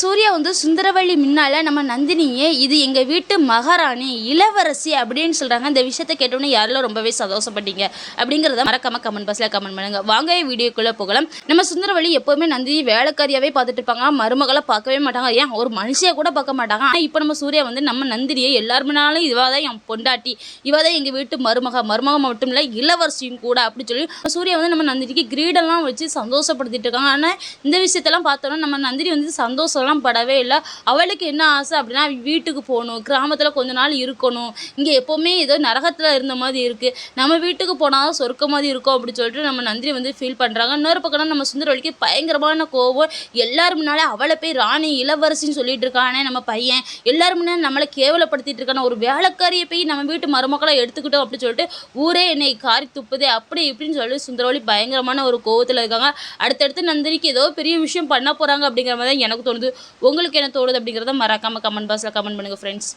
சூர்யா வந்து சுந்தரவள்ளி முன்னால நம்ம நந்தினியே இது எங்கள் வீட்டு மகாராணி இளவரசி அப்படின்னு சொல்கிறாங்க இந்த விஷயத்த கேட்டோன்னே யாரெல்லாம் ரொம்பவே சந்தோஷப்பட்டீங்க அப்படிங்கிறத மறக்காம கமெண்ட் பாக்ஸில் கமெண்ட் பண்ணுங்க. வாங்க வீடியோக்குள்ளே போகலாம். நம்ம சுந்தரவள்ளி எப்போவுமே நந்தினி வேலைக்காரியாகவே பார்த்துட்டு இருப்பாங்க. மருமகளை பார்க்கவே மாட்டாங்க. ஏன்? ஒரு மனுஷியை கூட பார்க்க மாட்டாங்க. ஆனால் இப்போ நம்ம சூர்யா வந்து நம்ம நந்தினியை எல்லாருமேனாலும் இவா தான் என் பொண்டாட்டி. இவா தான் எங்கள் வீட்டு மருமக. மருமக மட்டும் இல்லை இளவரசியும் கூட அப்படின்னு சொல்லி சூர்யா வந்து நம்ம நந்தினிக்கு கிரீடெல்லாம் வச்சு சந்தோஷப்படுத்திட்டு இருக்காங்க. ஆனால் இந்த விஷயத்தெல்லாம் பார்த்தோன்னா நம்ம நந்தினி வந்து சந்தோஷம் சந்தோஷம்லாம் படவே இல்லை. அவளுக்கு என்ன ஆசை அப்படின்னா வீட்டுக்கு போகணும் கிராமத்தில் கொஞ்ச நாள் இருக்கணும். இங்கே எப்போவுமே ஏதோ நரகத்தில் இருந்த மாதிரி இருக்குது நம்ம வீட்டுக்கு போனால் தான் சொர்க்க மாதிரி இருக்கும் அப்படின்னு சொல்லிட்டு நம்ம நந்தினி வந்து ஃபீல் பண்ணுறாங்க இன்னொரு பக்கம் நம்ம சுந்தரவழிக்கு பயங்கரமான கோவம் எல்லாரும் முன்னாலே அவளை போய் ராணி இளவரசின்னு சொல்லிட்டு இருக்கானே. நம்ம பையன் எல்லாரும் முன்னாடி நம்மளை கேவலப்படுத்திட்டு இருக்கான. ஒரு வேலைக்காரியை போய் நம்ம வீட்டு மருமக்களை எடுத்துக்கிட்டோம் அப்படின்னு சொல்லிட்டு ஊரே என்னை காரி துப்புதே அப்படி இப்படின்னு சொல்லி சுந்தரவழி பயங்கரமான ஒரு கோவத்தில் இருக்காங்க. அடுத்தடுத்து நந்தினிக்கு ஏதோ பெரிய விஷயம் பண்ண போகிறாங்க அப்படிங்கிற மாதிரி தான் எனக்கு தோணுது. உங்களுக்கு என்ன தோணுது அப்படிங்கிறத மறக்காம கமெண்ட் பாக்ஸில் கமெண்ட் பண்ணுங்கள் ஃப்ரெண்ட்ஸ்